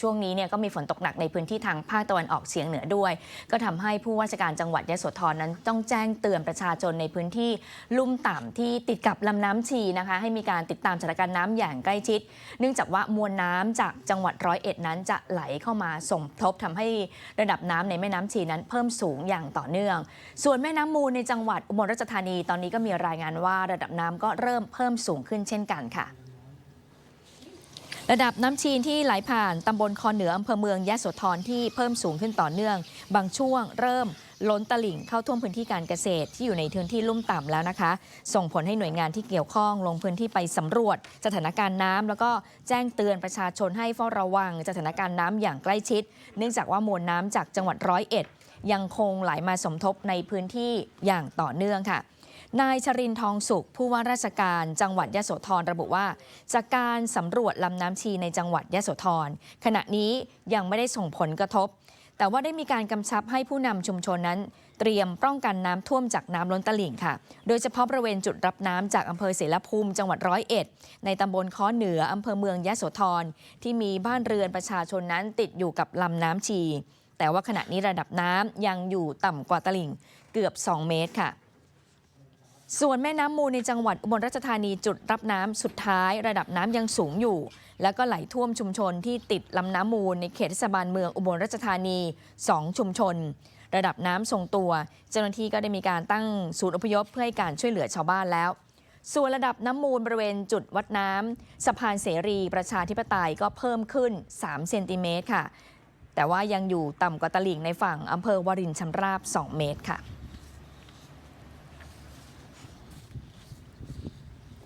ช่วงนี้เนี่ยก็มีฝนตกหนักในพื้นที่ทางภาคตะวันออกเฉียงเหนือด้วย ก็ทำให้ผู้ว่าราชการจังหวัดยะโสธรนั้น ต้องแจ้งเตือนประชาชนในพื้นที่ลุ่มต่ำที่ติดกับลำน้ำชีนะคะ ให้มีการติดตามสถานการณ์น้ำอย่างใกล้ชิด เนื่องจากว่ามวลน้ำจากจังหวัดร้อยเอ็ดนั้นจะไหลเข้ามาสมทบทำให้ระดับน้ำในแม่น้ำชีนั้นเพิ่มสูงอย่างต่อเนื่อง ส่วนแม่น้ำมูลในจังหวัดอุบลราชธานีตอนนี้ก็มีรายงานว่าระดับน้ำก็เริ่มเพิ่มสูงขึ้นเช่นกันค่ะ ระดับน้ำชีนที่ไหลผ่านตำบลคอเหนืออำเภอเมืองยะโสธรที่เพิ่มสูงขึ้นต่อเนื่อง บางช่วงเริ่มล้นตลิ่งเข้าท่วมพื้นที่การเกษตรที่อยู่ในพื้นที่ลุ่มต่ำแล้วนะคะ ส่งผลให้หน่วยงานที่เกี่ยวข้องลงพื้นที่ไปสำรวจ สถานการณ์น้ำแล้วก็แจ้งเตือนประชาชนให้เฝ้าระวัง สถานการณ์น้ำอย่างใกล้ชิด เนื่องจากว่ามวลน้ำจากจังหวัดร้อยเอ็ดยังคงไหลมาสมทบในพื้นที่อย่างต่อเนื่องค่ะ นายชรินทองสุข ผู้ว่าราชการจังหวัดยะโสธรระบุว่า จากการสำรวจลำน้ำชีในจังหวัดยะโสธรขณะนี้ยังไม่ได้ส่งผลกระทบ แต่ว่าได้มีการกำชับให้ผู้นำชุมชนนั้น เตรียมป้องกันน้ำท่วมจากน้ำล้นตลิ่งค่ะ โดยเฉพาะบริเวณจุดรับน้ำจากอำเภอเสรภูมิจังหวัดร้อยเอ็ดในตำบลค้อเหนืออำเภอเมืองยะโสธรที่มีบ้านเรือนประชาชนนั้นติดอยู่กับลำน้ำชีแต่ว่าขณะนี้ระดับน้ำยังอยู่ต่ำกว่าตลิ่งเกือบ 2 เมตรค่ะ ส่วนแม่น้ำมูลในจังหวัดอุบลราชธานีจุดรับน้ำสุดท้าย ระดับน้ำยังสูงอยู่ แล้วก็ไหลท่วมชุมชนที่ติดลำน้ำมูลในเขตเทศบาลเมืองอุบลราชธานี 2 ชุมชน ระดับน้ำทรงตัว เจ้าหน้าที่ก็ได้มีการตั้งศูนย์อพยพเพื่อให้การช่วยเหลือชาวบ้านแล้ว ส่วนระดับน้ำมูลบริเวณจุดวัดน้ำสะพานเสรีประชาธิปไตยก็เพิ่มขึ้น 3 เซนติเมตรค่ะ แต่ว่ายังอยู่ต่ำกว่าตลิ่งในฝั่งอำเภอวารินชำราบ 2 เมตรค่ะ